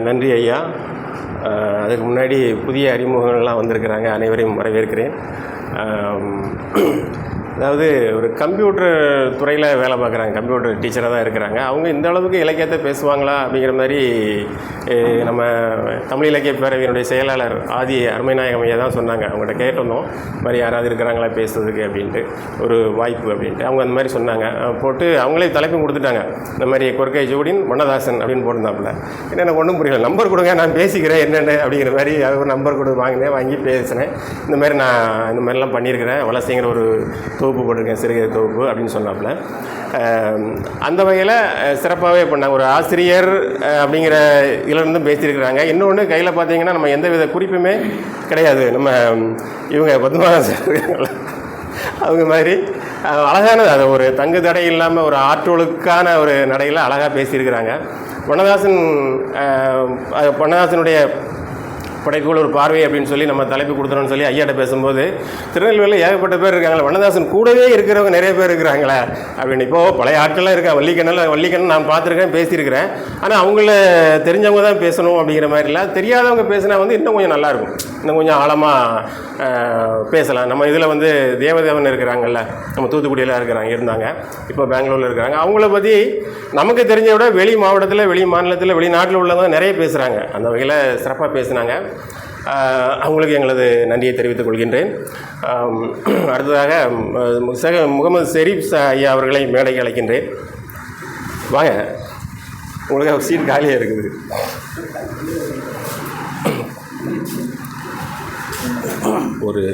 நன்றி ஐயா. அதுக்கு முன்னாடி புதிய அறிமுகங்கள்லாம் வந்திருக்கிறாங்க அனைவரையும் வரவேற்கிறேன். அதாவது ஒரு கம்ப்யூட்டர் துறையில் வேலை பார்க்குறாங்க. கம்ப்யூட்டர் டீச்சராக தான் இருக்கிறாங்க. அவங்க இந்த அளவுக்கு இலக்கியத்தை பேசுவாங்களா அப்படிங்கிற மாதிரி நம்ம தமிழ் இலக்கிய பேரவையினுடைய செயலாளர் ஆதி அருமைநாயகம் ஐயா தான் சொன்னாங்க. அவங்கள்ட்ட கேட்டிருந்தோம். இந்த மாதிரி யாராவது இருக்கிறாங்களா பேசுறதுக்கு அப்படின்ட்டு. ஒரு வாய்ப்பு அப்படின்ட்டு. அவங்க அந்த மாதிரி சொன்னாங்க. போட்டு அவங்களே தலைப்பும் கொடுத்துட்டாங்க. இந்த மாதிரி கொர்க்கை ஜோடின் மன்னதாசன் அப்படின்னு போட்டிருந்தாப்புல. என்ன எனக்கு ஒன்றும் புரியல. நம்பர் கொடுங்க நான் பேசிக்கிறேன் என்னென்ன அப்படிங்கிற மாதிரி அது ஒரு நம்பர் கொடு வாங்கினேன் வாங்கி பேசினேன். இந்த மாதிரி நான் இந்த மாதிரிலாம் பண்ணியிருக்கிறேன். வளசிங்கிற ஒரு தொகுப்பு போட்டிருக்கேன் சிறுகதை தொகுப்பு அப்படின்னு சொன்னாப்புல. அந்த வகையில் சிறப்பாகவே பண்ணாங்க ஒரு ஆசிரியர் அப்படிங்கிற இதிலிருந்தும் பேசியிருக்கிறாங்க. இன்னொன்று கையில் பார்த்தீங்கன்னா நம்ம எந்த வித குறிப்புமே கிடையாது. நம்ம இவங்க பத்மநாதன் சார் அவங்க மாதிரி அழகானது அது ஒரு தங்கு தடை இல்லாமல் ஒரு ஆற்றொழுக்கான ஒரு நடையில் அழகாக பேசியிருக்கிறாங்க. பொன்னதாசன் பொன்னதாசனுடைய படைப்புகள் ஒரு பார்வை அப்படின்னு சொல்லி நம்ம தலைப்பு கொடுத்துறோம்னு சொல்லி ஐயாட்ட பேசும்போது திருநெல்வேலியில் ஏகப்பட்ட பேர் இருக்காங்களே வண்ணதாசன் கூடவே இருக்கிறவங்க நிறைய பேர் இருக்கிறாங்களே அப்படின்னு. இப்போது பழைய ஆட்கள்லாம் இருக்கா? வள்ளிக்கண்ணில் வள்ளிக்கண்ணன் நான் பார்த்துருக்கேன் பேசியிருக்கிறேன். ஆனால் அவங்கள தெரிஞ்சவங்க தான் பேசணும் அப்படிங்கிற மாதிரிலாம் தெரியாதவங்க பேசினா வந்து இன்னும் கொஞ்சம் நல்லாயிருக்கும் இன்னும் கொஞ்சம் ஆழமாக பேசலாம். நம்ம இதில் வந்து தேவதேவன் இருக்கிறாங்கல்ல நம்ம தூத்துக்குடியில் இருக்கிறாங்க இருந்தாங்க. இப்போ பெங்களூரில் இருக்கிறாங்க. அவங்கள பற்றி நமக்கு தெரிஞ்ச விட வெளி மாவட்டத்தில் வெளி மாநிலத்தில் வெளிநாட்டில் உள்ளவங்க நிறைய பேசுகிறாங்க அந்த வகையில் சிறப்பாக பேசுனாங்க. அவங்களுக்கு எங்களது நன்றியை தெரிவித்துக் கொள்கின்றேன். அடுத்ததாக சக முகமது ஷெரீப் ஐயா அவர்களை மேடைக்கு அழைக்கின்றேன். வாங்க. உங்களுக்கு சீட் காலியாக இருக்குது. ஒரு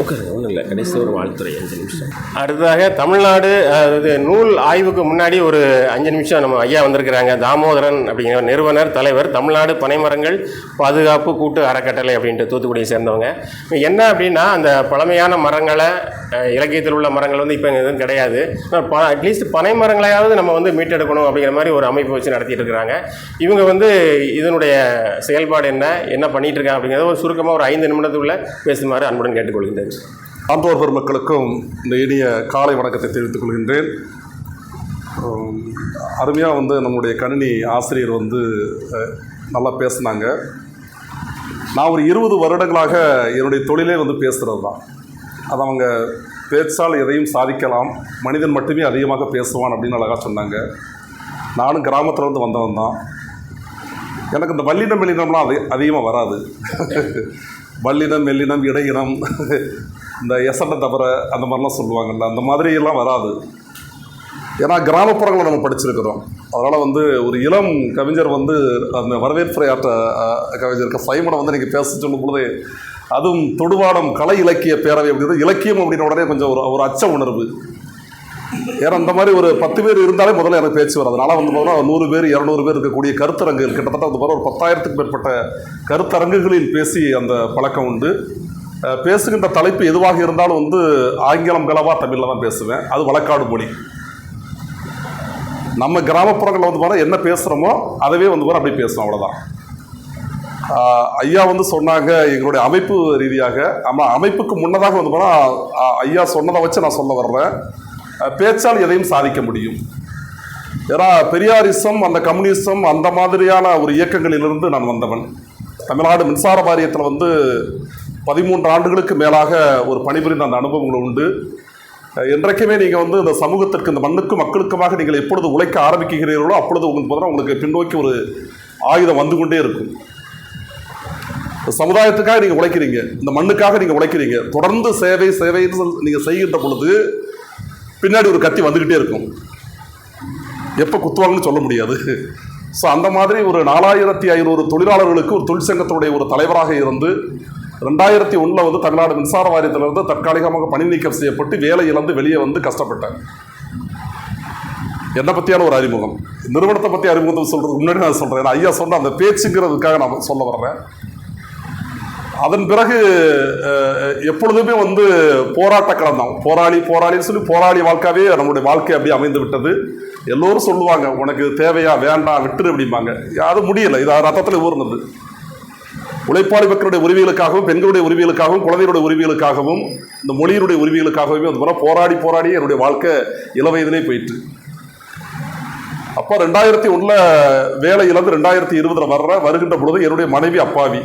உட்காருங்க ஒன்றும் இல்லை. கடைசி ஒரு வாழ்த்துறை அஞ்சு நிமிஷம். அடுத்ததாக தமிழ்நாடு அதாவது நூல் ஆய்வுக்கு முன்னாடி ஒரு அஞ்சு நிமிஷம் நம்ம ஐயா வந்திருக்கிறாங்க. தாமோதரன் அப்படிங்கிற ஒரு நிறுவனர் தலைவர் தமிழ்நாடு பனைமரங்கள் பாதுகாப்பு கூட்டு அறக்கட்டளை அப்படின்ட்டு தூத்துக்குடியை சேர்ந்தவங்க. என்ன அப்படின்னா அந்த பழமையான மரங்களை இலக்கியத்தில் உள்ள மரங்கள் வந்து இப்போ எதுவும் கிடையாது. அட்லீஸ்ட் பனை மரங்களையாவது நம்ம வந்து மீட்டெடுக்கணும் அப்படிங்கிற மாதிரி ஒரு அமைப்பு வச்சு நடத்திட்டு இருக்கிறாங்க. இவங்க வந்து இதனுடைய செயல்பாடு என்ன என்ன பண்ணிட்டு இருக்காங்க அப்படிங்கிறத ஒரு சுருக்கமாக ஒரு ஐந்து நிமிடத்துக்குள்ள பேசுமாறு அன்புடன் கொள்கின்றேன் ஆண்டோர் பெருமக்களுக்கும் இந்த இனிய காலை வணக்கத்தை தெரிவித்துக் கொள்கின்றேன். அருமையாக வந்து நம்முடைய கணினி ஆசிரியர் வந்து நல்லா பேசினாங்க. நான் ஒரு இருபது வருடங்களாக என்னுடைய தொழிலே வந்து பேசுகிறது தான் அது அவங்க பேச்சால் எதையும் சாதிக்கலாம் மனிதன் மட்டுமே அதிகமாக பேசுவான் அப்படின்னு அழகாக சொன்னாங்க. நானும் கிராமத்தில் இருந்து வந்தவன் தான் எனக்கு இந்த வல்லினம் மெல்லினம்லாம் அது அதிகமாக வராது. வல்லினம் மெல்லினம் இடையினம் இந்த எசண்ட தவிர அந்த மாதிரிலாம் சொல்லுவாங்கல்ல அந்த மாதிரியெல்லாம் வராது. ஏன்னா கிராமப்புறங்களை நம்ம படிச்சிருக்கிறோம். அதனால் வந்து ஒரு இளம் கவிஞர் வந்து அந்த வரவேற்புரையாற்ற அஹ், கவிஞர் சைமனை வந்து நீங்கள் பேச சொல்லும் பொழுது அதுவும் தொடுவாடம் கலை இலக்கிய பேரவை அப்படிங்கிறது இலக்கியம் அப்படின்ற உடனே கொஞ்சம் ஒரு ஒரு அச்ச உணர்வு. ஏன்னா அந்த மாதிரி ஒரு பத்து பேர் இருந்தாலே முதல்ல எனக்கு பேச்சு வரும் அதனால் வந்து பார்த்தோம்னா நூறு பேர் இரநூறு பேர் இருக்கக்கூடிய கருத்தரங்குகள் கிட்டத்தட்ட வந்து பார்த்தா ஒரு பத்தாயிரத்துக்கு மேற்பட்ட கருத்தரங்குகளில் பேசி அந்த பழக்கம் உண்டு. பேசுகின்ற தலைப்பு எதுவாக இருந்தாலும் வந்து ஆங்கிலம் கலவா தமிழில் தான் பேசுவேன். அது வழக்காடு மொழி. நம்ம கிராமப்புறங்களில் வந்து பார்த்தா என்ன பேசுகிறோமோ அதவே வந்து பார்த்தா அப்படி பேசுவோம் அவ்வளோதான் ஐயா வந்து சொன்னாங்க எங்களுடைய அமைப்பு ரீதியாக. ஆமாம் அமைப்புக்கு முன்னதாக வந்து போனால் ஐயா சொன்னதை வச்சு நான் சொல்ல வர்றேன். பேச்சால் எதையும் சாதிக்க முடியும். ஏன்னா பெரியாரிசம் அந்த கம்யூனிசம் அந்த மாதிரியான ஒரு இயக்கங்களிலிருந்து நான் வந்தவன். தமிழ்நாடு மின்சார வாரியத்தில் வந்து பதிமூன்று ஆண்டுகளுக்கு மேலாக ஒரு பணிபுரிந்த அந்த அனுபவங்கள் உண்டு. என்றைக்குமே நீங்கள் வந்து இந்த சமூகத்திற்கு இந்த மண்ணுக்கும் மக்களுக்குமாக நீங்கள் எப்பொழுது உழைக்க ஆரம்பிக்கிறீர்களோ அப்பொழுது உங்களுக்கு பார்த்தீங்கன்னா உங்களுக்கு பின்னோக்கி ஒரு ஆயுதம் வந்து கொண்டே இருக்கும். சமுதாயத்துக்காக நீங்கள் உழைக்கிறீங்க. இந்த மண்ணுக்காக நீங்கள் உழைக்கிறீங்க. தொடர்ந்து சேவை சேவைன்னு நீங்கள் செய்கின்ற பொழுது பின்னாடி ஒரு கத்தி வந்துக்கிட்டே இருக்கும். எப்போ குத்துவாங்கன்னு சொல்ல முடியாது. ஸோ அந்த மாதிரி ஒரு நாலாயிரத்தி ஐநூறு தொழிலாளர்களுக்கு ஒரு தொழிற்சங்கத்தினுடைய ஒரு தலைவராக இருந்து ரெண்டாயிரத்தி ஒன்றில் வந்து தமிழ்நாடு மின்சார வாரியத்திலிருந்து தற்காலிகமாக பணி நீக்கம் செய்யப்பட்டு வேலை இழந்து வெளியே வந்து கஷ்டப்பட்டேன் என்னை பற்றியான ஒரு அறிமுகம். நிறுவனத்தை பற்றி அறிமுகத்தை சொல்கிறதுக்கு முன்னாடி நான் சொல்கிறேன் ஐயா சொன்ன அந்த பேச்சுங்கிறதுக்காக நான் சொல்ல வர்றேன். அதன் பிறகு எப்பொழுதுமே வந்து போராட்ட களம் தான். போராளி போராளின்னு சொல்லி போராளி வாழ்க்காவே நம்முடைய வாழ்க்கை அப்படியே அமைந்து விட்டது. எல்லோரும் சொல்லுவாங்க உனக்கு தேவையா வேண்டாம் விட்டுரு அப்படிம்பாங்க. அது முடியலை. இது ரத்தத்தில் ஊர்னது உழைப்பாளி மக்களுடைய உரிமைகளுக்காகவும் பெண்களுடைய உரிமைகளுக்காகவும் குழந்தைகளுடைய உரிமைகளுக்காகவும் இந்த மொழியினுடைய உரிமைகளுக்காகவுமே அந்த மாதிரி போராடி போராடி என்னுடைய வாழ்க்கை இளவயதிலே போயிட்டு அப்போ ரெண்டாயிரத்தி ஒன்றில் வேலை இழந்து ரெண்டாயிரத்தி இருபதில் வர்ற வருகின்ற பொழுது என்னுடைய மனைவி அப்பாவி.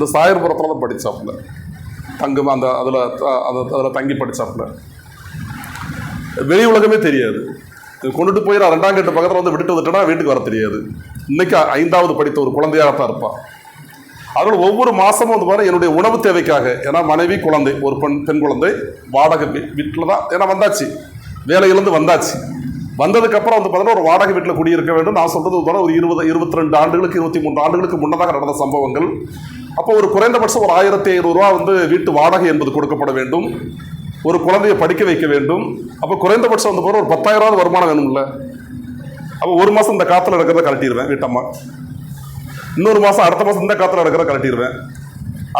இந்த சாயர்புரத்தில் தான் படித்தாப்புல தங்கும் அந்த அதில் அதில் தங்கி படித்தாப்புல வெளி உலகமே தெரியாது. இது கொண்டுட்டு போய் நான் ரெண்டாம் கட்டு பக்கத்தில் வந்து விட்டுட்டு வந்துட்டேன்னா வீட்டுக்கு வர தெரியாது. இன்னைக்கு ஐந்தாவது படித்த ஒரு குழந்தையாக தான் இருப்பான் அதனால் ஒவ்வொரு மாதமும் வந்து பாருங்கள் என்னுடைய உணவு தேவைக்காக ஏன்னா மனைவி குழந்தை ஒரு பெண் பெண் குழந்தை வாடகை வீட்டில் தான் ஏன்னா வந்தாச்சு. வேலையிலேருந்து வந்தாச்சு. வந்ததுக்கப்புறம் வந்து பார்த்தீங்கன்னா ஒரு வாடகை வீட்டில் குடியிருக்க வேண்டும். நான் சொல்றது வந்து ஒரு இருபது இருபத்தி ரெண்டு ஆண்டுகளுக்கு இருபத்தி மூன்று ஆண்டுகளுக்கு முன்னதாக நடந்த சம்பவங்கள். அப்போ ஒரு குறைந்தபட்சம் ஒரு ஆயிரத்தி ஐநூறுரூவா வந்து வீட்டு வாடகை என்பது கொடுக்கப்பட வேண்டும். ஒரு குழந்தையை படிக்க வைக்க வேண்டும். அப்போ குறைந்தபட்சம் வந்து போகிற ஒரு பத்தாயிரம் வருமானம் வேணும்ல. அப்போ ஒரு மாதம் இந்த காற்றுல இருக்கிறத கழட்டிடுவேன் வீட்டம்மா. இன்னொரு மாதம் அடுத்த மாதம் இந்த காற்றுல இருக்கிறத கழட்டிடுவேன்.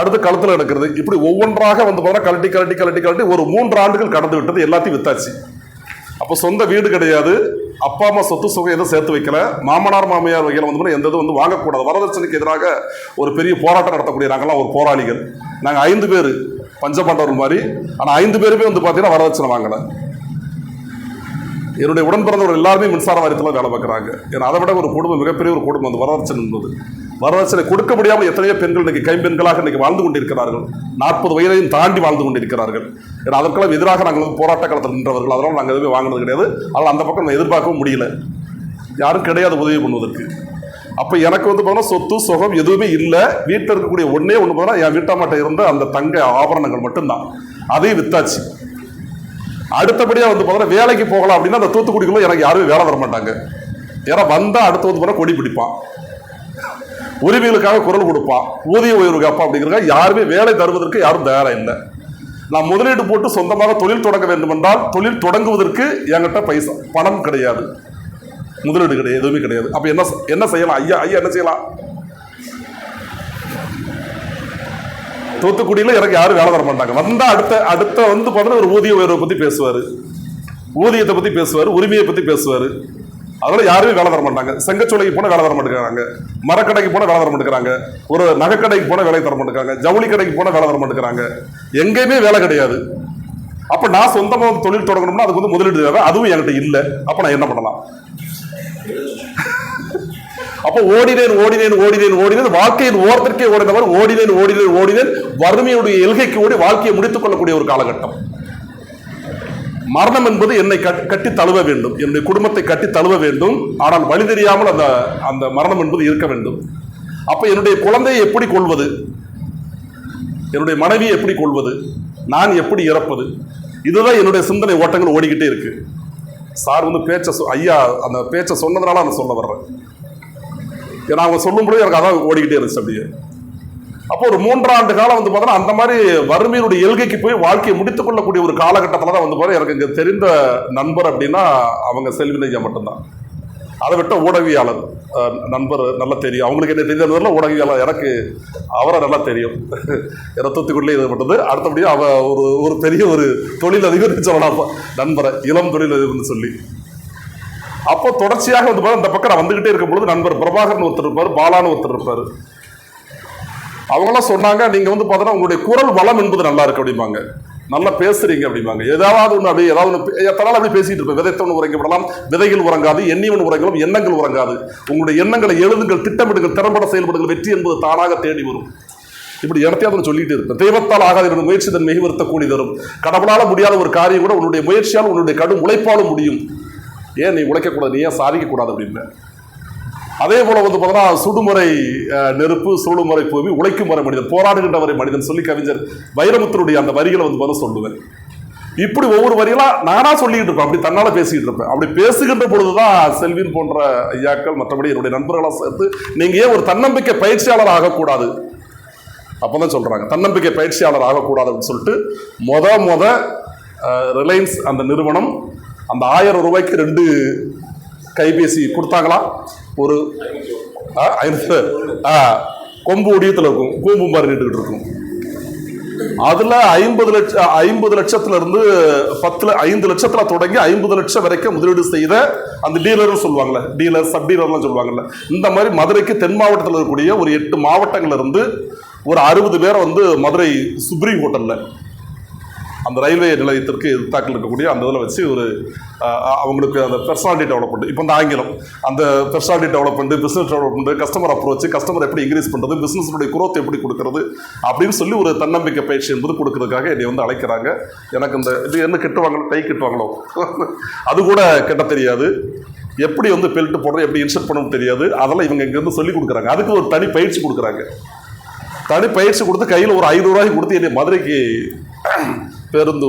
அடுத்து கழுத்தில் எடுக்கிறது. இப்படி ஒவ்வொன்றாக வந்து போனால் கழட்டி கழட்டி கழட்டி கழட்டி ஒரு மூன்று ஆண்டுகள் கடந்து விட்டது எல்லாத்தையும் வித்தாச்சு. அப்போ சொந்த வீடு கிடையாது. அப்பா அம்மா சொத்து சுகம் எதுவும் சேர்த்து வைக்கல. மாமனார் மாமியார் வகையில் வந்து எந்த இதுவும் வந்து வாங்கக்கூடாது. வரதட்சணைக்கு எதிராக ஒரு பெரிய போராட்டம் நடத்தக்கூடிய நாங்களாம் ஒரு போராளிகள். நாங்கள் ஐந்து பேர் பஞ்சபாண்டவர் மாதிரி. ஆனால் ஐந்து பேருமே வந்து பார்த்தீங்கன்னா வரதட்சணை வாங்கலை. என்னுடைய உடன்பிறந்தவர்கள் எல்லாருமே மின்சார வாரியத்தில் வேலை பார்க்குறாங்க. ஏன்னா அதை விட ஒரு குடும்பம் மிகப்பெரிய ஒரு குடும்பம் அந்த வரதட்சணை என்பது. வரதட்சணை கொடுக்க முடியாமல் எத்தனையோ பெண்கள் இன்னைக்கு கைம்பெண்களாக இன்றைக்கி வாழ்ந்து கொண்டிருக்கிறார்கள். நாற்பது வயதையும் தாண்டி வாழ்ந்து கொண்டிருக்கிறார்கள். ஏன்னா அதற்கெல்லாம் எதிராக நாங்கள் வந்து போராட்ட காலத்தில் நின்றவர்கள். அதனால் நாங்கள் எதுவுமே வாங்கினது கிடையாது. அதனால் அந்த பக்கம் எதிர்பார்க்கவும் முடியல. யாரும் கிடையாது உதவி பண்ணுவதற்கு. அப்போ எனக்கு வந்து பார்த்தோன்னா சொத்து சுகம் எதுவுமே இல்லை. வீட்டில் இருக்கக்கூடிய ஒன்றே ஒன்று பார்த்தா என் வீட்டாமாட்ட இருந்த அந்த தங்க ஆபரணங்கள் மட்டும்தான். அதையும் வித்தாச்சு. அடுத்தபடியாக வந்து பார்த்தோன்னா வேலைக்கு போகலாம் அப்படின்னா அந்த தூத்துக்குடிக்குள்ள எனக்கு யாருமே வேலை தர மாட்டாங்க. ஏன்னா வந்தால் அடுத்து வந்து பார்த்தா கொடி பிடிப்பான். உரிமைகளுக்காக குரல் கொடுப்பான். ஊதிய உயர்வு கேட்பான் அப்படிங்கிறக்காக யாருமே வேலை தருவதற்கு யாரும் தயாராக இல்லை. நான் முதலீடு போட்டு சொந்தமாக தொழில் தொடங்க வேண்டும் என்றால் தொழில் தொடங்குவதற்கு என்கிட்ட பைசா பணம் கிடையாது. முதலீடு கிடையாது எதுவுமே கிடையாது. அப்போ என்ன என்ன செய்யலாம்? ஐயா ஐயா என்ன செய்யலாம்? தூத்துக்குடியில் எனக்கு யாரும் வேலை தர மாட்டாங்க. வந்தால் அடுத்த அடுத்த வந்து பார்த்தீங்கன்னா ஒரு ஊதிய உயர்வை பற்றி பேசுவார். ஊதியத்தை பற்றி பேசுவார் உரிமையை பற்றி பேசுவார். அதனால யாருமே வேலை தர மாட்டாங்க. செங்கச்சோலைக்கு போனால் வேலை தர மாட்டேங்கிறாங்க. மரக்கடைக்கு போனால் வேலை தர மாட்டேங்கிறாங்க. ஒரு நகைக்கடைக்கு போனால் வேலை தர மாட்டேங்கிறாங்க. ஜவுளி கடைக்கு போனால் வேலை தர மாட்டேங்கிறாங்க. எங்கேயுமே வேலை கிடையாது. அப்போ நான் சொந்தமாக தொழில் தொடங்கணும்னா அதுக்கு வந்து முதலீடு தேவை. அதுவும் என்கிட்ட இல்லை. அப்போ நான் என்ன பண்ணலாம்? அப்போ ஓடினேன் ஓடினேன் ஓடினேன் ஓடினேன். வாழ்க்கையின் ஓரத்திற்கே ஓடினவர் ஓடினேன் ஓடினேன் ஓடினேன். வறுமையுடைய எல்கைக்கு ஓடி வாழ்க்கையை முடித்துக் கொள்ளக்கூடிய ஒரு காலகட்டம். மரணம் என்பது என்னை கட்- கட்டி தழுவ வேண்டும். என்னுடைய குடும்பத்தை கட்டி தழுவ வேண்டும். ஆனால் வழி தெரியாமல் அந்த அந்த மரணம் என்பது இருக்க வேண்டும். அப்போ என்னுடைய குழந்தையை எப்படி கொள்வது என்னுடைய மனைவியை எப்படி கொள்வது நான் எப்படி இறப்பது? இதுதான் என்னுடைய சிந்தனை ஓட்டங்கள் ஓடிக்கிட்டே இருக்கு. சார் வந்து பேச்சை சொ- ஐயா அந்த பேச்சை சொன்னதுனால நான் சொல்ல வர்றேன். ஏன்னா அவங்க சொல்லும்போது எனக்கு அதான் ஓடிக்கிட்டே இருந்துச்சு அப்படியே. அப்போ ஒரு மூன்றாண்டு காலம் வந்து பார்த்தோன்னா அந்த மாதிரி வறுமையினுடைய இயல்கைக்கு போய் வாழ்க்கையை முடித்துக் கொள்ளக்கூடிய ஒரு காலகட்டத்தில் தான் வந்து பாரு எனக்கு இங்கே தெரிந்த நண்பர் அப்படின்னா அவங்க செல்வினையா மட்டும்தான். அதை விட்ட ஊடகவியாளர் நண்பர் நல்லா தெரியும். அவங்களுக்கு என்ன தெரிஞ்சதுல ஊடகவியாளர் எனக்கு அவரை நல்லா தெரியும். இரத்தத்துக்குள்ளே இது பட்டது. அடுத்தபடியாக அவ ஒரு ஒரு பெரிய ஒரு தொழிலதிபர் சொல்லலாம் நண்பரை இளம் தொழிலதிபர்னு சொல்லி. அப்போ தொடர்ச்சியாக வந்து பாரு இந்த பக்கம் நான் வந்துகிட்டே இருக்கும் பொழுது நண்பர் பிரபாகரன் ஒருத்தர் இருப்பார் பாலான்னு ஒருத்தர் இருப்பார். அவங்களாம் சொன்னாங்க நீங்க வந்து பார்த்தோன்னா உங்களுடைய குரல் வளம் என்பது நல்லா இருக்கு அப்படிம்பாங்க. நல்லா பேசுறீங்க அப்படிம்பாங்க. ஏதாவது ஒன்று அப்படி ஏதாவது ஒன்று எத்தனால அப்படி பேசிட்டு இருப்பேன்? விதைத்தவன் உறங்கப்படலாம் விதைகள் உறங்காது எண்ணியவன் உறங்கலாம் எண்ணங்கள் உறங்காது. உங்களுடைய எண்ணங்களை எழுதுங்கள் திட்டமிடுங்கள் திறம்பட செயல்படுங்கள் வெற்றி என்பது தானாக தேடி வரும். இப்படி இடத்தையாவது சொல்லிட்டு இருப்பேன். தெய்வத்தால் ஆகாது என்னுடைய முயற்சி தன் மிகுவர்த்த கூலி தரும். முடியாத ஒரு காரியம் கூட உன்னுடைய முயற்சியால் உன்னுடைய கடும் உழைப்பாலும் முடியும். ஏன் நீ உழைக்கக்கூடாது? நீ ஏன் சாதிக்கக்கூடாது அப்படின்னு? அதே போல வந்து பார்த்தோன்னா சுடுமுறை நெருப்பு சுடுமுறை பூமி உழைக்கும் வர மனிதன் போராடுகின்றவரை மனிதன் சொல்லி கவிஞர் வைரமுத்தருடைய அந்த வரிகளை வந்து பார்த்தா சொல்லுவேன். இப்படி ஒவ்வொரு வரியெல்லாம் நானா சொல்லிக்கிட்டு இருப்பேன். அப்படி தன்னால பேசிக்கிட்டு இருப்பேன். அப்படி பேசுகின்ற பொழுதுதான் செல்வின் போன்ற ஐயாக்கள் மற்றபடி என்னுடைய நண்பர்களாக சேர்த்து நீங்க ஏன் ஒரு தன்னம்பிக்கை பயிற்சியாளர் ஆகக்கூடாது? அப்பதான் சொல்றாங்க. தன்னம்பிக்கை பயிற்சியாளர் ஆகக்கூடாது அப்படின்னு சொல்லிட்டு மொத மொத ரிலையன்ஸ் அந்த நிறுவனம் அந்த ஆயிரம் ரூபாய்க்கு ரெண்டு கைபேசி கொடுத்தாங்களா? ஒரு ஆ, கொம்பு ஒடியத்தில் இருக்கும். கூம்பு மாதிரி நின்றுக்கிட்டு இருக்கும். அதுல ஐம்பது லட்சம் ஐம்பது லட்சத்துல இருந்து பத்துல ஐந்து லட்சத்துல தொடங்கி ஐம்பது லட்சம் வரைக்கும் முதலீடு செய்த அந்த டீலர்னு சொல்லுவாங்கல்ல. டீலர் சப் டீலர்லாம் சொல்லுவாங்கல்ல. இந்த மாதிரி மதுரைக்கு தென் மாவட்டத்தில் இருக்கக்கூடிய ஒரு எட்டு மாவட்டங்கள்ல இருந்து ஒரு அறுபது பேரை வந்து மதுரை சுப்ரீம் ஹோட்டல்ல அந்த ரயில்வே நிலையத்திற்கு எதிர்த்தாக்கில் இருக்கக்கூடிய அந்த இதில் வச்சு ஒரு அவங்களுக்கு அந்த பெர்சனாலிட்டி டெவலப்மெண்ட் இப்போ இந்த ஆங்கிலம் அந்த personality development business development customer approach customer எப்படி இன்க்ரீஸ் பண்ணுறது பிஸ்னஸுடைய குரோத் எப்படி கொடுக்கறது அப்படின்னு சொல்லி ஒரு தன்னம்பிக்கை பயிற்சி என்பது கொடுக்கறதுக்காக என்னை வந்து அழைக்கிறாங்க. எனக்கு இந்த இது என்ன கட்டுவாங்களோ டை கட்டுவாங்களோ அது கூட கெட்ட தெரியாது. எப்படி வந்து பெல்ட் போடுறது எப்படி இன்சர்ட் பண்ணணும்னு தெரியாது. அதெல்லாம் இவங்க இங்கேருந்து சொல்லி கொடுக்குறாங்க. அதுக்கு ஒரு தனி பயிற்சி கொடுக்குறாங்க. தனி பயிற்சி கொடுத்து கையில் ஒரு ஐநூறுரூவாய்க்கு கொடுத்து என்னை மதுரைக்கு பேருந்து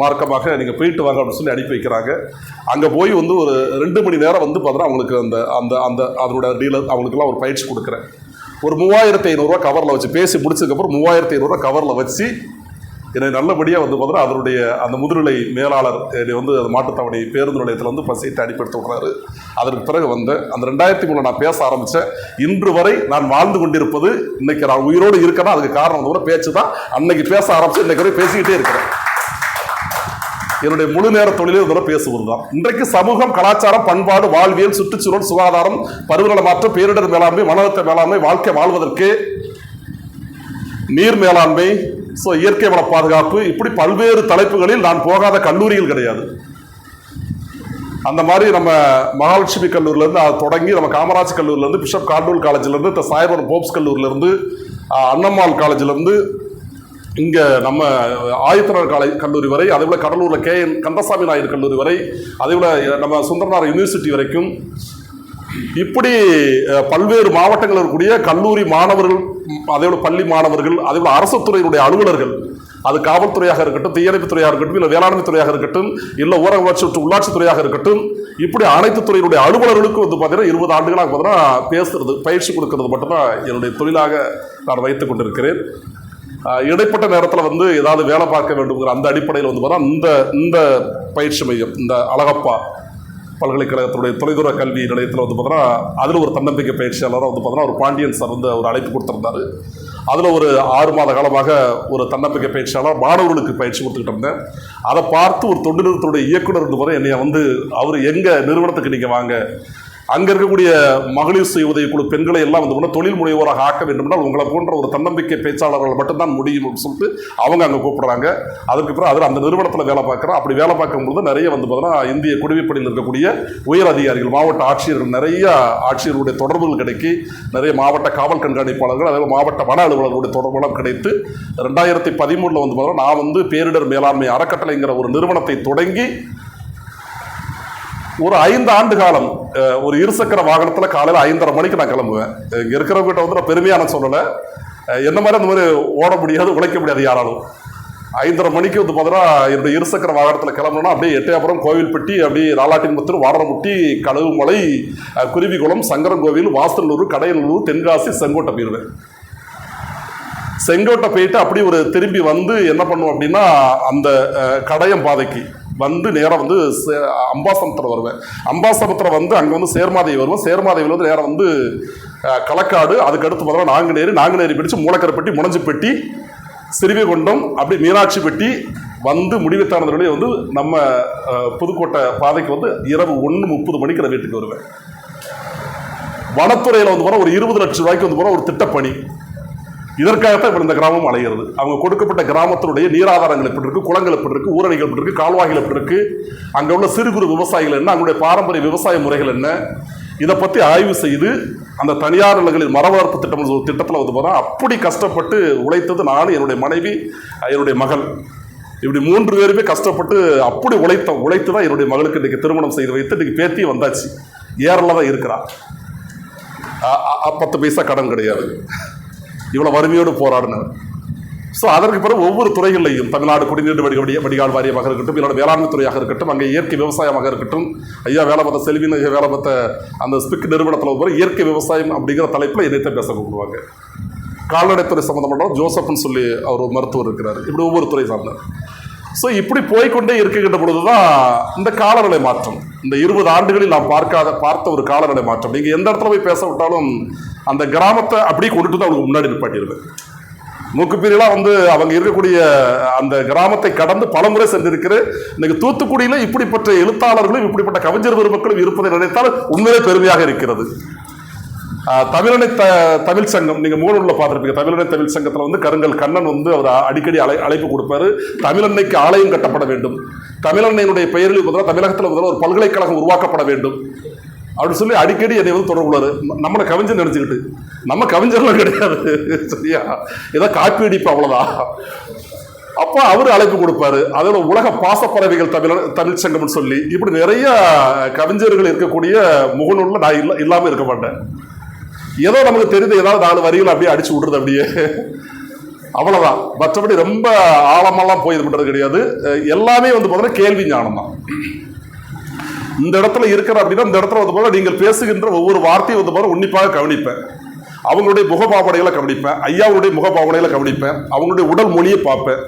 மார்க்கமாக நீங்கள் போயிட்டு வாங்க அப்படின்னு சொல்லி அனுப்பி வைக்கிறாங்க. அங்கே போய் வந்து ஒரு ரெண்டு மணி நேரம் வந்து பார்த்தோன்னா அவங்களுக்கு அந்த அந்த அந்த அதனோட டீலர் அவங்களுக்குலாம் ஒரு பயிற்சி கொடுக்குறேன். ஒரு மூவாயிரத்தி ஐநூறுரூவா கவரில் வச்சு பேசி முடிச்சதுக்கப்புறம் மூவாயிரத்தி ஐநூறுரூவா கவரில் வச்சு என்னை நல்லபடியாக வந்து பார்த்தோன்னா அதனுடைய அந்த முதுநிலை மேலாளர் என்னை வந்து அந்த மாட்டுத்தாவணி பேருந்து நிலையத்தில் வந்து பசிட்டு அடிப்படுத்தி விட்றாரு. அதற்கு பிறகு வந்து அந்த ரெண்டாயிரத்தி மூணு நான் பேச ஆரம்பித்தேன் இன்று வரை நான் வாழ்ந்து கொண்டிருப்பது இன்னைக்கு நான் உயிரோடு இருக்கேன்னா அதுக்கு காரணம் வந்து பேச்சு தான் அன்னைக்கு பேச ஆரம்பித்து இன்னைக்கு வரை பேசிக்கிட்டே இருக்கிறேன். என்னுடைய முழு நேர தொழிலே இதெல்லாம் பேசுவது தான். இன்றைக்கு சமூகம் கலாச்சாரம் பண்பாடு வாழ்வியல் சுற்றுச்சூழல் சுகாதாரம் பருவநல மாற்றம் பேரிடர் மேலாண்மை மனநலத்த மேலாண்மை வாழ்க்கை வாழ்வதற்கு நீர் மேலாண்மை ஸோ இயற்கை வள பாதுகாப்பு இப்படி பல்வேறு தலைப்புகளில் நான் போகாத கல்லூரிகள் கிடையாது. அந்த மாதிரி நம்ம மகாலட்சுமி கல்லூரிலேருந்து அது தொடங்கி நம்ம காமராஜ் கல்லூரிலேருந்து பிஷப் கார்டூல் காலேஜ்லேருந்து இந்த சாய்பரம் போப்ஸ் கல்லூரிலேருந்து அன்னம்மாள் காலேஜ்லேருந்து இங்கே நம்ம ஆயத்தனர் காலை கல்லூரி வரை அதே போல் கடலூரில் கே என் கந்தசாமி நாயுடு கல்லூரி வரை அதே போல் நம்ம சுந்தரனார் யூனிவர்சிட்டி வரைக்கும் இப்படி பல்வேறு மாவட்டங்களில் இருக்கக்கூடிய கல்லூரி மாணவர்கள் ம், பள்ளி மாணவர்கள் அதேபோல் அரசு துறையினுடைய அலுவலர்கள் அது காவல்துறையாக இருக்கட்டும் தீயணைப்பு துறையாக இருக்கட்டும் இல்லை வேளாண்மை துறையாக இருக்கட்டும் இல்லை ஊரக வளர்ச்சி உள்ளாட்சி துறையாக இருக்கட்டும் இப்படி அனைத்து துறையினுடைய அலுவலர்களுக்கும் வந்து பார்த்தீங்கன்னா இருபது ஆண்டுகளாக பார்த்தீங்கன்னா பேசுறது பயிற்சி கொடுக்கறது மட்டும்தான் என்னுடைய தொழிலாக நான் வைத்துக் கொண்டிருக்கிறேன். இடைப்பட்ட நேரத்தில் வந்து ஏதாவது வேலை பார்க்க வேண்டுங்கிற அந்த அடிப்படையில் வந்து பார்த்தா இந்த இந்த பயிற்சி மையம் இந்த அழகப்பா பல்கலைக்கழகத்துடைய தொலைதூர கல்வி நிலையத்தில் வந்து பார்த்தோன்னா அதில் ஒரு தன்னம்பிக்கை பயிற்சியாளராக வந்து பார்த்தோன்னா ஒரு பாண்டியன் சார் வந்து ஒரு அழைப்பு கொடுத்துருந்தாரு. அதில் ஒரு ஆறு மாத காலமாக ஒரு தன்னம்பிக்கை பயிற்சியாளர் மாணவர்களுக்கு பயிற்சி கொடுத்துக்கிட்டு இருந்தேன். அதை பார்த்து ஒரு தொண்டு நிறுவனத்துடைய இயக்குனர் வந்து பார்த்தா என்னை வந்து அவர் எங்கள் நிறுவனத்துக்கு நீங்கள் வாங்க அங்கே இருக்கக்கூடிய மகளிர் சுய குழு பெண்களை எல்லாம் வந்து பார்த்தா தொழில் முனைவோராக ஆக்க வேண்டுமென்றால் உங்களை போன்ற ஒரு தன்னம்பிக்கை பேச்சாளர்கள் மட்டும்தான் முடியும் அப்படின்னு சொல்லிட்டு அவங்க அங்கே கூப்பிட்றாங்க. அதுக்கு பிறகு அதில் அந்த நிறுவனத்தில் வேலை பார்க்குறோம் அப்படி வேலை பார்க்கும்போது நிறைய வந்து பார்த்தோன்னா இந்திய குடிமைப்பணியில் இருக்கக்கூடிய உயர் அதிகாரிகள் மாவட்ட ஆட்சியர்கள் நிறைய ஆட்சியர்களுடைய தொடர்புகள் கிடைக்கி நிறைய மாவட்ட காவல் கண்காணிப்பாளர்கள் அதே மாவட்ட வன அலுவலர்களுடைய தொடர்புகளும் கிடைத்து ரெண்டாயிரத்தி பதிமூணில் வந்து பார்த்தோன்னா நான் வந்து பேரிடர் மேலாண்மை அறக்கட்டளைங்கிற ஒரு நிறுவனத்தை தொடங்கி ஒரு ஐந்து ஆண்டு காலம் ஒரு இருசக்கர வாகனத்தில் காலையில் ஐந்தரை மணிக்கு நான் கிளம்புவேன். இங்கே இருக்கிறவங்ககிட்ட வந்து நான் பெருமையாக நான் சொல்லலை. என்ன மாதிரி அந்த மாதிரி ஓட முடியாது உழைக்க முடியாது யாராலும். ஐந்தரை மணிக்கு வந்து பார்த்தீங்கன்னா என்னுடைய இருசக்கர வாகனத்தில் கிளம்பணும்னா அப்படியே எட்டயபுரம் கோவில்பட்டி அப்படியே நாலாட்டின்புத்தூர் வாரமுட்டி கழுவுமலை அஹ், குருவிகுளம் சங்கரங்கோவில் வாசலூர் கடையலூர் தென்காசி செங்கோட்டை போயிடுவேன் செங்கோட்டை போயிட்டு அப்படி ஒரு திரும்பி வந்து என்ன பண்ணுவோம் அப்படின்னா அந்த கடையம் பாதைக்கு வந்து நேராக வந்து சே- அம்பாசமுத்திரம் வருவேன். அம்பாசமுத்திரம் வந்து அங்கே வந்து சேர்மாதேவி வருவோம். சேர்மாதேவியில் வந்து நேராக வந்து களக்காடு அதுக்கு அடுத்து பார்த்தோம்னா நாங்குநேரி நாங்குநேரி பிடிச்சு மூலக்கரைப்பட்டி முனஞ்சிப்பட்டி சிறுவைகுண்டம் அப்படி மீனாட்சிப்பட்டி வந்து முடிவுத்தானதுலேயே வந்து நம்ம புதுக்கோட்டை பாதைக்கு வந்து இரவு ஒன்று முப்பது மணிக்கு நான் வீட்டுக்கு வருவேன். வனத்துறையில் வந்து போனால் ஒரு இருபது லட்சம் ரூபாய்க்கு வந்து போனால் ஒரு திட்டப்பணி. இதற்காகத்தான் இப்போ இந்த கிராமம் அலைகிறது அவங்க கொடுக்கப்பட்ட கிராமத்தினுடைய நீராதாரங்கள் எப்படி இருக்கு குளங்கள் எப்படி இருக்கு ஊரணிகள் எப்படி இருக்கு கால்வாய்கள் எப்படி இருக்கு அங்கே உள்ள சிறு குறு விவசாயிகள் என்ன அவங்களுடைய பாரம்பரிய விவசாய முறைகள் என்ன இதை பற்றி ஆய்வு செய்து அந்த தனியார் நிலங்களில் மர வளர்ப்பு திட்டம் திட்டத்தில் வந்து போனால் அப்படி கஷ்டப்பட்டு உழைத்தது நான் என்னுடைய மனைவி என்னுடைய மகள். இப்படி மூன்று பேருமே கஷ்டப்பட்டு அப்படி உழைத்தோம் உழைத்து தான் என்னுடைய மகளுக்கு இன்றைக்கி திருமணம் செய்து வைத்து இன்றைக்கி பேத்தியும் வந்தாச்சு. ஏரில் தான் இருக்கிறான் பத்து பைசா கடன் கிடையாது. இவ்வளோ வறுமையோடு போராடினவர். ஸோ அதற்கு பிறகு ஒவ்வொரு துறைகளிலையும் தமிழ்நாடு குடிநீர் வடிகடிய வடிகால் வாரியமாக இருக்கட்டும் என்னோட வேளாண்மை துறையாக இருக்கட்டும் அங்கே இயற்கை விவசாயமாக இருக்கட்டும் ஐயா வேலை பார்த்த செல்வின் ஐயா வேலை பார்த்த அந்த ஸ்பிக் நிறுவனத்தில் வந்து இயற்கை விவசாயம் அப்படிங்கிற தலைப்பில் என்னைத்தான் பேச கூப்பிடுவாங்க. கால்நடைத்துறை சம்மந்தப்பட்ட ஜோசப்னு சொல்லி அவர் ஒரு மருத்துவர் இருக்கிறார். இப்படி ஒவ்வொரு துறை சார்ந்தார் ஸோ இப்படி போய்க்கொண்டே இருக்குகின்ற பொழுது தான் இந்த காலநிலை மாற்றம். இந்த இருபது ஆண்டுகளில் நாம் பார்க்காத பார்த்த ஒரு காலநிலை மாற்றம். நீங்கள் எந்த இடத்துல போய் பேச விட்டாலும் அந்த கிராமத்தை அப்படியே கொண்டுட்டு தான் அவங்களுக்கு முன்னாடி நிப்பாட்டிடுவேன் மூக்குப்பீரெல்லாம் வந்து அவங்க இருக்கக்கூடிய அந்த கிராமத்தை கடந்து பலமுறை சென்றிருக்கிற இன்னைக்கு தூத்துக்குடியில் இப்படிப்பட்ட எழுத்தாளர்களும் இப்படிப்பட்ட கவிஞர் பெருமக்களும் இருப்பதை நினைத்தால் உண்மையிலே பெருமையாக இருக்கிறது. ஆஹ், தமிழனை த தமிழ் சங்கம் நீங்கள் மூணூரில் பார்த்துருப்பீங்க. தமிழனை தமிழ் சங்கத்தில் வந்து கருங்கல் கண்ணன் வந்து அவர் அடிக்கடி அழை அழைப்பு கொடுப்பாரு. தமிழன்னைக்கு ஆலயம் கட்டப்பட வேண்டும். தமிழன்னையினுடைய பெயரில் முதல்ல தமிழகத்தில் முதல்ல ஒரு பல்கலைக்கழகம் உருவாக்கப்பட வேண்டும். அப்படின்னு சொல்லி அடிக்கடி என்னை வந்து தொடர்புள்ளாரு. நம்மளை கவிஞர் நினச்சிக்கிட்டு. நம்ம கவிஞர்லாம் கிடையாது. சரியா? ஏதோ காப்பி அடிப்பு அவ்வளோதான் அப்போ அவர் அழைப்பு கொடுப்பாரு. அதோட உலக பாசப்பறவைகள் தமிழ் தமிழ் சங்கம்னு சொல்லி. இப்படி நிறைய கவிஞர்கள் இருக்கக்கூடிய முகநூலில் நான் இல்ல இல்லாமல் இருக்க மாட்டேன். ஏதோ நமக்கு தெரிந்த ஏதாவது நாலு வரிகள் அப்படியே அடிச்சு விடுறது அப்படியே. அவ்வளவுதான் மற்றபடி ரொம்ப ஆழமெல்லாம் போய் இது பண்ணுறது கிடையாது. எல்லாமே வந்து பார்த்தீங்கன்னா கேள்வி ஞானம் தான் இந்த இடத்துல இருக்கிற அப்படின்னா இந்த இடத்துல வந்து பார்த்தா நீங்கள் பேசுகின்ற ஒவ்வொரு வார்த்தையும் வந்து பார்த்தா உன்னிப்பாக கவனிப்பேன். அவங்களுடைய முகபாவனைகளை கவனிப்பேன். ஐயாவுடைய முகபாவனைகளை கவனிப்பேன். அவங்களுடைய உடல் மொழியை பார்ப்பேன்.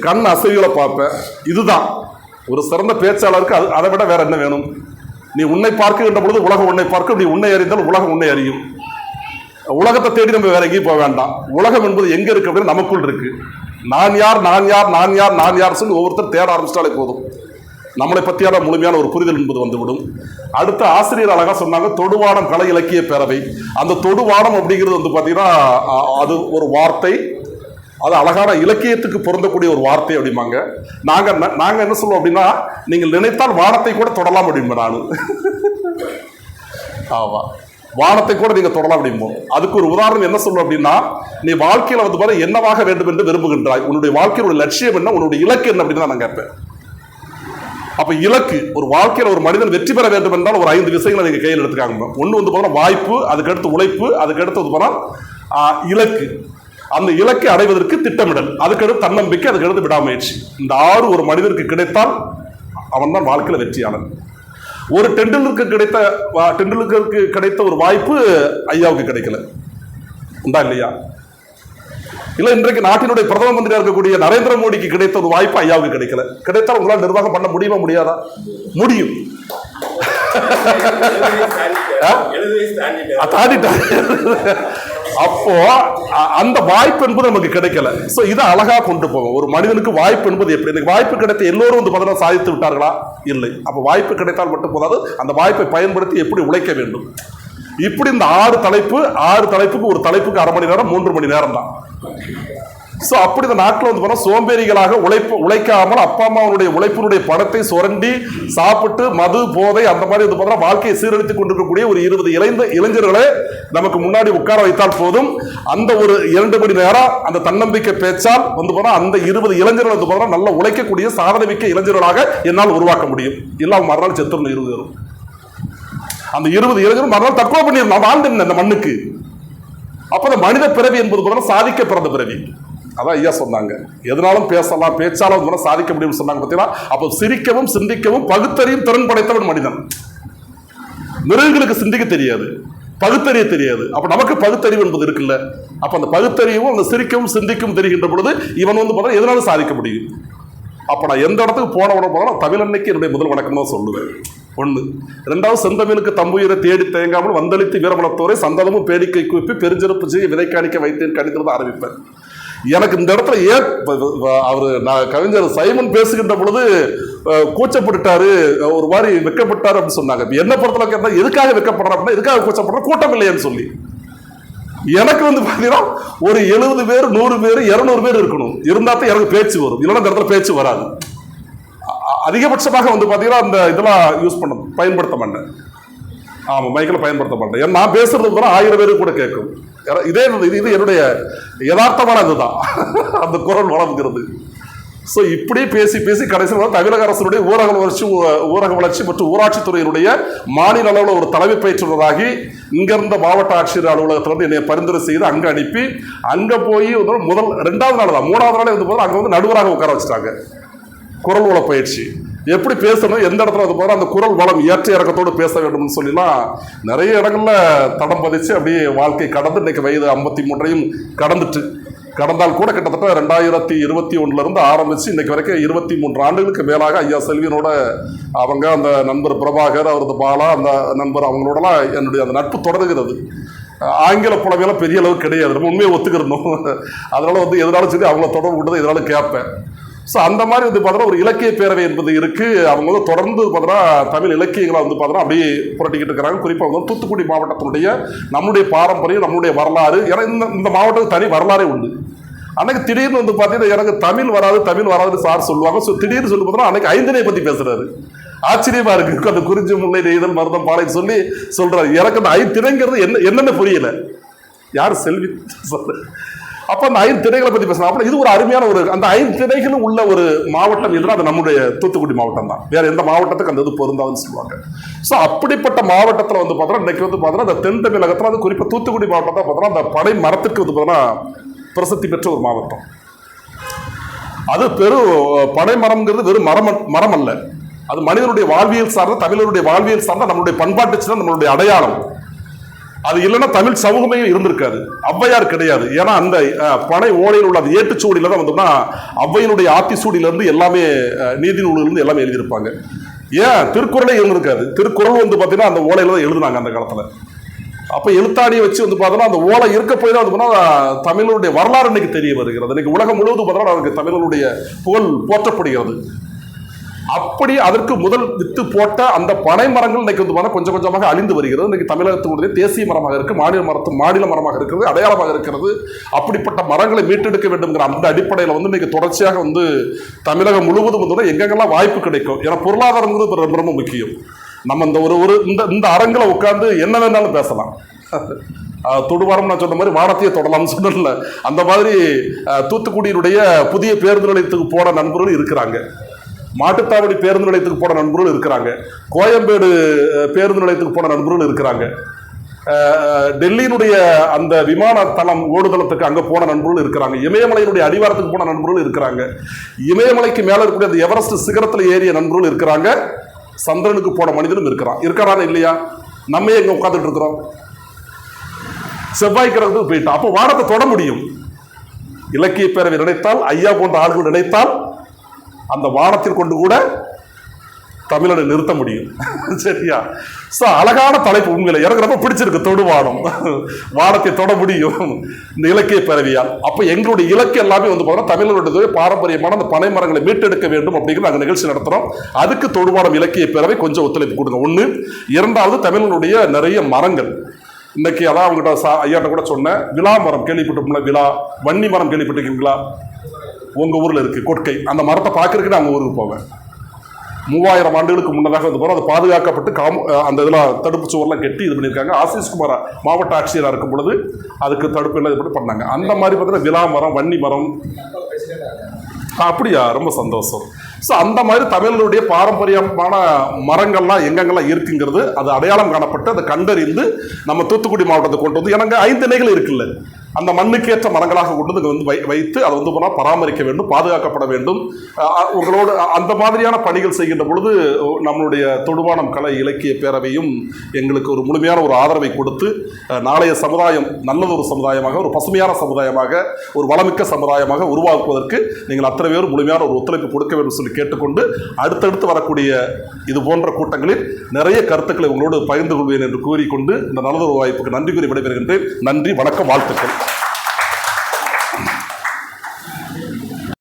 கண் அசைவுகளை பார்ப்பேன். இதுதான். ஒரு சிறந்த பேச்சாளருக்கு அது அதை விட வேற என்ன வேணும்? நீ உன்னை பார்க்கின்ற பொழுது உலகம் உன்னை பார்க்கும். நீ உன்னை அறிந்தால் உலகம் உன்னை அறியும். உலகத்தை தேடி நம்ம வேற எங்கேயும் போக வேண்டாம். உலகம் என்பது எங்க இருக்கு அப்படின்னு நமக்குள் இருக்கு. நான் யார் நான் யார் நான் யார் நான் யார் சொல்லி ஒவ்வொருத்தர் தேட ஆரம்பிச்சிட்டாலே போதும். நம்மளை பற்றியான முழுமையான ஒரு புரிதல் என்பது வந்துவிடும். அடுத்த ஆசிரியர் அழகாக சொன்னாங்க தொடுவானம் கலை இலக்கிய பேரவை. அந்த தொடுவானம் அப்படிங்கிறது வந்து பார்த்தீங்கன்னா அது ஒரு வார்த்தை. அது அழகான இலக்கியத்துக்கு பொருந்தக்கூடிய ஒரு வார்த்தை அப்படிம்பாங்க. நாங்கள் நாங்கள் என்ன சொல்லுவோம் அப்படின்னா நீங்கள் நினைத்தால் வானத்தை கூட தொடலாம் அப்படிம்பேன் நான். ஆமா. வானத்தை கூட நீங்கள் தொடலாம் அப்படிம்போம். அதுக்கு ஒரு உதாரணம் என்ன சொல்லும் அப்படின்னா நீ வாழ்க்கையில் வந்து பாரு என்னவாக வேண்டும் என்று விரும்புகின்றாய்? உன்னுடைய வாழ்க்கையோட லட்சியம் என்ன? உன்னுடைய இலக்கு என்ன? அப்படின்னு நான் கேட்பேன். அப்ப இலக்கு ஒரு வாழ்க்கையில் ஒரு மனிதன் வெற்றி பெற வேண்டும் என்றால் ஒரு ஐந்து விஷயங்களை நீங்க கையில் எடுத்துக்காங்க. ஒன்று வந்து போனால் வாய்ப்பு அதுக்கடுத்து உழைப்பு அதுக்கடுத்து வந்து இலக்கு. அந்த இலக்கை அடைவதற்கு திட்டமிடல் அதுக்கடுத்து தன்னம்பிக்கை அதுக்கடுத்து விடாமுயற்சி. இந்த ஆறு ஒரு மனிதனுக்கு கிடைத்தால் அவன் தான் வாழ்க்கையில் வெற்றியாளன். ஒரு டெண்டுலுக்கு கிடைத்த வா- கிடைத்த ஒரு வாய்ப்பு ஐயாவுக்கு கிடைக்கல. உண்டா இல்லையா? இல்ல இன்றைக்கு நாட்டினுடைய பிரதம மந்திரியா இருக்கக்கூடிய நரேந்திர மோடிக்கு கிடைத்த ஒரு வாய்ப்பு ஐயாவுக்கு கிடைக்கல. கிடைத்தால் உங்களால் நிர்வாகம் பண்ண முடியுமா முடியாதா? முடியும். அப்போ அந்த வாய்ப்பு என்பது நமக்கு கிடைக்கல. சோ இதை அழகா கொண்டு போவோம் ஒரு மனிதனுக்கு வாய்ப்பு என்பது எப்படி? இந்த வாய்ப்பு கிடைத்த எல்லோரும் வந்து பார்த்தீங்கன்னா சாதித்து விட்டார்களா? இல்லை. அப்ப வாய்ப்பு கிடைத்தால் மட்டும் போதாது அந்த வாய்ப்பை பயன்படுத்தி எப்படி உழைக்க வேண்டும்? இப்படி இந்த ஆறு தலைப்பு ஆறு தலைப்புக்கு ஒரு தலைப்புக்கு அரை மணி நேரம் மூன்று மணி நேரம் தான். ஸோ அப்படி இந்த நாட்டில் வந்து போனால் சோம்பேறிகளாக உழைப்பு உழைக்காமல் அப்பா அம்மாவுடைய உழைப்பினுடைய பணத்தை சுரண்டி சாப்பிட்டு மது போதை அந்த மாதிரி வந்து பார்த்தா வாழ்க்கையை சீரழித்துக் கொண்டிருக்கக்கூடிய ஒரு இருபது இளைந்த இளைஞர்களை நமக்கு முன்னாடி உட்கார வைத்தால் போதும். அந்த ஒரு இரண்டு மணி நேரம் அந்த தன்னம்பிக்கை பேச்சால் வந்து போனால் அந்த இருபது இளைஞர்கள் வந்து போனால் நல்ல உழைக்கக்கூடிய சாதனை மிக்க இளைஞர்களாக என்னால் உருவாக்க முடியும். இல்லை அவங்க மறுநாள் செத்துடணும் இருபது பேரும். அந்த இருபது இளைஞரும் மறுநாள் தற்கொலை பண்ணிடணும். நான் வாழ்ந்தேன் இந்த மண்ணுக்கு. அப்போ அந்த மனித பிறவி என்பது பார்த்தா சாதிக்க பிறந்த பிறவி. அதான் ஐயா சொன்னாங்க. எதனாலும் பேசலாம் பேச்சாலும் வந்து சாதிக்க முடியும்னு சொன்னாங்க பார்த்தீங்கன்னா அப்போ சிரிக்கவும் சிந்திக்கவும் பகுத்தறியும் திறன் படைத்தவன் மனிதன். மிருகங்களுக்கு சிந்திக்க தெரியாது. பகுத்தறிய தெரியாது. அப்ப நமக்கு பகுத்தறிவு என்பது இருக்குல்ல? அப்ப அந்த பகுத்தறிவும் அந்த சிரிக்கவும் சிந்திக்கவும் தெரிகின்ற பொழுது இவன் வந்து பார்த்தா எதனாலும் சாதிக்க முடியும். அப்ப நான் எந்த இடத்துக்கு போன உடனே போனாலும் தமிழன்னைக்கு என்னுடைய முதல் வணக்கம் தான் சொல்லுவேன். ஒன்று ரெண்டாவது செந்தமிழுக்கு தம்புயிரை தேடி தேங்காமல் வந்தளித்து வீரமலத்தோரை சந்ததமும் பேடிக்கை கூப்பி பெருஞ்சிறப்பு செய்ய விதை காணிக்க வைத்தேன் கணித்திருந்து ஆரம்பிப்பேன் எனக்கு இந்த இடத்துல ஏன் அவர் நான் கவிஞர் சைமன் பேசுகின்ற பொழுது கூச்சப்பட்டுட்டாரு ஒரு மாதிரி வெக்கப்பட்டாரு அப்படின்னு சொன்னாங்க. என்ன பொறுத்தளவுக்கு எதுக்காக வெக்கப்படுற அப்படின்னா எதுக்காக கூச்சப்படுற கூட்டம் இல்லையேன்னு சொல்லி. எனக்கு வந்து பார்த்தீங்கன்னா ஒரு எழுபது பேர் நூறு பேர் இரநூறு பேர் இருக்கணும். இருந்தால் தான் எனக்கு பேச்சு வரும். இல்லைன்னா இந்த இடத்துல பேச்சு வராது. அதிகபட்சமாக வந்து பார்த்தீங்கன்னா அந்த இதெல்லாம் யூஸ் பண்ண பயன்படுத்த மாட்டேன். ஆமாம் மைக்கில் பயன்படுத்த மாட்டேன். ஏன் நான் பேசுறது கூட ஆயிரம் பேருக்கு கூட கேட்கும். இதே இது இது என்னுடைய யதார்த்தமான இதுதான். அந்த குரல் வளர்ந்துக்கிறது ஸோ இப்படி பேசி பேசி கடைசியில் வந்து தமிழக அரசினுடைய ஊரக வளர்ச்சி ஊரக வளர்ச்சி மற்றும் ஊராட்சித்துறையினுடைய மாநில அளவில் ஒரு தலைமை பயிற்றுனராகி இங்கிருந்த மாவட்ட ஆட்சியர் அலுவலகத்தில் வந்து என்னை பரிந்துரை செய்து அங்கே அனுப்பி அங்கே போய் வந்து முதல் ரெண்டாவது நாள் தான் மூணாவது நாளே வந்து போது அங்கே வந்து நடுவராக உட்கார வச்சுட்டாங்க. குரல் வள பயிற்சி. எப்படி பேசணும் எந்த இடத்துல அது போகிற அந்த குரல் வளம் ஏற்ற இறக்கத்தோடு பேச வேண்டும்னு சொல்லிலாம் நிறைய இடங்களில் தடம் பதிச்சு அப்படியே வாழ்க்கை கடந்து இன்றைக்கு வயது ஐம்பத்தி மூன்றையும் கடந்துட்டு கடந்தால் கூட கிட்டத்தட்ட ரெண்டாயிரத்தி இருபத்தி ஒன்றுலேருந்து ஆரம்பித்து இன்றைக்கு வரைக்கும் இருபத்தி மூன்று ஆண்டுகளுக்கு மேலாக ஐயா செல்வியனோட அவங்க அந்த நண்பர் பிரபாகர் அவரது பாலா அந்த நண்பர் அவங்களோடலாம் என்னுடைய அந்த நட்பு தொடர்கிறது ஆங்கில புலமையெல்லாம் பெரிய அளவு கிடையாது. நம்ம உண்மையை ஒத்துக்கிறணும். அதனால் வந்து எதனாலும் சரி அவங்கள தொடர்பு கொண்டது எதனாலும் கேட்பேன். ஸோ அந்த மாதிரி வந்து பார்த்தோன்னா ஒரு இலக்கிய பேரவை என்பது இருக்கு. அவங்க வந்து தொடர்ந்து பார்த்தோன்னா தமிழ் இலக்கியங்களை வந்து பார்த்தோன்னா அப்படியே புரட்டிக்கிட்டு இருக்கிறாங்க. குறிப்பாக வந்து தூத்துக்குடி மாவட்டத்தினுடைய நம்முடைய பாரம்பரியம் நம்முடைய வரலாறு. ஏன்னா இந்த இந்த மாவட்டத்துக்கு தனி வரலாறே உண்டு. அன்னைக்கு திடீர்னு வந்து பார்த்தீங்கன்னா எனக்கு தமிழ் வராது தமிழ் வராதுன்னு சார் சொல்லுவாங்க. ஸோ திடீர்னு சொல்லி பார்த்தோன்னா அன்னைக்கு ஐந்தனை பற்றி பேசுறாரு. ஆச்சரியமா இருக்கு. அந்த குறிஞ்சி முல்லை நெய்தல் மருதம் பாலை சொல்லி சொல்றாரு. எனக்கு அந்த ஐந்தினைங்கிறது என்ன என்னென்ன புரியல. யார் செல்வி? சொல்ற அப்ப அந்த ஐந்து திரைகளை பத்தி பேசலாம் அப்ப இது ஒரு அருமையான ஒரு அந்த ஐந்து திணைகளும் உள்ள ஒரு மாவட்டம் எதுனா அது நம்முடைய தூத்துக்குடி மாவட்டம் தான். வேற எந்த மாவட்டத்துக்கு அந்த இது பொருந்தாதுன்னு சொல்லுவாங்க. ஸோ அப்படிப்பட்ட மாவட்டத்தில் வந்து பார்த்தோன்னா இன்னைக்கு வந்து பார்த்தோன்னா அந்த தென் தமிழகத்தில் அது குறிப்பாக தூத்துக்குடி மாவட்டம் தான் பார்த்தோன்னா அந்த பனை மரத்துக்கு வந்து பார்த்தோன்னா பிரசித்தி பெற்ற ஒரு மாவட்டம். அது பெரும் பனை மரம்ங்கிறது வெறும் மரம் மரம் அல்ல. அது மனிதனுடைய வாழ்வியல் சார்ந்த தமிழருடைய வாழ்வியல் சார்ந்த நம்மளுடைய பண்பாட்டு சின்ன நம்மளுடைய அடையாளம். அது இல்லைன்னா தமிழ் சமூகமே இருந்திருக்காது. ஔவையார் கிடையாது. ஏன்னா அந்த பனை ஓலையில் உள்ள அந்த ஏட்டுச்சூடியில தான் வந்தோம்னா ஔவையினுடைய ஆத்திச்சூடியிலேருந்து எல்லாமே நீதி நூலிலிருந்து எல்லாமே எழுதியிருப்பாங்க. ஏன்? திருக்குறளே இருந்திருக்காது. திருக்குறள் வந்து பார்த்தீங்கன்னா அந்த ஓலையில் தான் எழுதுனாங்க அந்த காலத்துல. அப்போ எழுத்தாணியை வச்சு வந்து பார்த்தோம்னா அந்த ஓலை இருக்க போய் தான் வந்து பார்த்தா தமிழருடைய வரலாறு இன்னைக்கு தெரிய வருகிறது. இன்னைக்கு உலகம் முழுவதும் பார்த்தோம்னா அவருக்கு தமிழருடைய புகழ் போற்றப்படுகிறது. அப்படி அதற்கு முதல் வித்து போட்ட அந்த பனை மரங்கள் இன்னைக்கு வந்து கொஞ்சம் கொஞ்சமாக அழிந்து வருகிறது. இன்னைக்கு தமிழகத்தினுடைய தேசிய மரமாக இருக்கு மாநில மரத்து மாநில மரமாக இருக்கிறது அடையாளமாக இருக்கிறது. அப்படிப்பட்ட மரங்களை மீட்டெடுக்க வேண்டும்ங்கிற அந்த அடிப்படையில் வந்து இன்னைக்கு தொடர்ச்சியாக வந்து தமிழகம் முழுவதும் வந்து எங்கெங்கெல்லாம் வாய்ப்பு கிடைக்கும்? ஏன்னா பொருளாதாரங்கிறது ரொம்ப ரொம்ப முக்கியம். நம்ம இந்த ஒரு ஒரு இந்த இந்த அரங்கில் உட்காந்து என்ன வேணாலும் பேசலாம். தொடுவாரம் நான் சொன்ன மாதிரி வானத்தையே தொடலாம்னு சொன்னல அந்த மாதிரி தூத்துக்குடியினுடைய புதிய பேருந்து நிலையத்துக்கு போன நண்பர்கள் இருக்கிறாங்க. மாட்டுத்தாவடி பேருந்து நிலையத்துக்கு போன நண்பர்கள் இருக்கிறாங்க. கோயம்பேடு பேருந்து நிலையத்துக்கு போன நண்பர்கள் இருக்கிறாங்க. டெல்லியினுடைய அந்த விமான தளம் ஓடுதளத்துக்கு அங்கே போன நண்பர்கள் இருக்கிறாங்க. இமயமலையினுடைய அடிவாரத்துக்கு போன நண்பர்கள் இருக்கிறாங்க. இமயமலைக்கு மேலே இருக்கக்கூடிய அந்த எவரெஸ்ட் சிகரத்தில் ஏறிய நண்பர்கள் இருக்கிறாங்க. சந்திரனுக்கு போன மனிதனும் இருக்கிறான். இருக்கிறானா இல்லையா? நம்ம எங்கே உட்காந்துட்டு இருக்கிறோம்? செவ்வாய் கிரகத்துக்கு போயிட்டோம் அப்போ வானத்தை தொட முடியும். இலக்கிய பேரவை நினைத்தால் ஐயா போன்ற ஆளுகள் நினைத்தால் அந்த வானத்தில் கொண்டு கூட தமிழனை நிறுத்த முடியும். சரியா? ஸோ அழகான தலைப்பு உண்மையில. எனக்கு ரொம்ப பிடிச்சிருக்கு தொடுவானம். வானத்தை தொட முடியும். இந்த இலக்கிய பிறவியால் அப்போ எங்களுடைய இலக்கு எல்லாமே வந்து பார்த்தோம்னா தமிழர்களுடைய பாரம்பரியமான அந்த பனை மரங்களை மீட்டெடுக்க வேண்டும் அப்படிங்கிற நாங்கள் நிகழ்ச்சி நடத்துகிறோம் அதுக்கு தொடுவானம் இலக்கிய பிறவை கொஞ்சம் ஒத்துழைப்பு கொடுங்க. ஒன்று இரண்டாவது தமிழனுடைய நிறைய மரங்கள். இன்னைக்கு அதான் அவங்ககிட்ட சா ஐயாட்ட கூட சொன்னேன். விழா மரம் கேள்விப்பட்டிருப்போம்ல விழா வன்னி மரம் கேள்விப்பட்டிருக்கீங்களா? உங்கள் ஊரில் இருக்குது கொட்கை. அந்த மரத்தை பார்க்கறதுக்கு நான் அவங்க ஊருக்கு போவேன். மூவாயிரம் ஆண்டுகளுக்கு முன்னதாக வந்து போகிறோம் அது பாதுகாக்கப்பட்டு காம அந்த இதில் தடுப்பு சுவரெலாம் கட்டி இது பண்ணியிருக்காங்க. ஆசிஸ் குமாரா மாவட்ட ஆட்சியராக இருக்கும் பொழுது அதுக்கு தடுப்பு எல்லாம் இது பண்ணி பண்ணாங்க. அந்த மாதிரி பார்த்தீங்கன்னா விழா மரம் வன்னி மரம். அப்படியா? ரொம்ப சந்தோஷம். ஸோ அந்த மாதிரி தமிழருடைய பாரம்பரியமான மரங்கள்லாம் எங்கெங்கெல்லாம் இருக்குங்கிறது அது அடையாளம் காணப்பட்டு அதை கண்டறிந்து நம்ம தூத்துக்குடி மாவட்டத்தை கொண்டு வந்து எனக்கு ஐந்து நிலைகள் இருக்குல்ல. அந்த மண்ணுக்கேற்ற மரங்களாக கொண்டு வந்து வை வைத்து அதை வந்து போனால் பராமரிக்க வேண்டும் பாதுகாக்கப்பட வேண்டும். உங்களோடு அந்த மாதிரியான பணிகள் செய்கின்ற பொழுது ஓ, நம்மளுடைய தொடுவானம் கலை இலக்கிய பேரவையும் எங்களுக்கு ஒரு முழுமையான ஒரு ஆதரவை கொடுத்து நாளைய சமுதாயம் நல்லதொரு சமுதாயமாக ஒரு பசுமையான சமுதாயமாக ஒரு வளமிக்க சமுதாயமாக உருவாக்குவதற்கு நீங்கள் அத்தனை பேரும் முழுமையான ஒரு ஒத்துழைப்பு கொடுக்க வேண்டும் சொல்லி கேட்டுக்கொண்டு அடுத்தடுத்து வரக்கூடிய இது போன்ற கூட்டங்களில் நிறைய கருத்துக்களை உங்களோடு பகிர்ந்து கொள்வேன் என்று கூறிக்கொண்டு இந்த நல்லதொரு வாய்ப்புக்கு நன்றி கூறி விடைபெறுகின்றேன். நன்றி வணக்கம் வாழ்த்துக்கள்.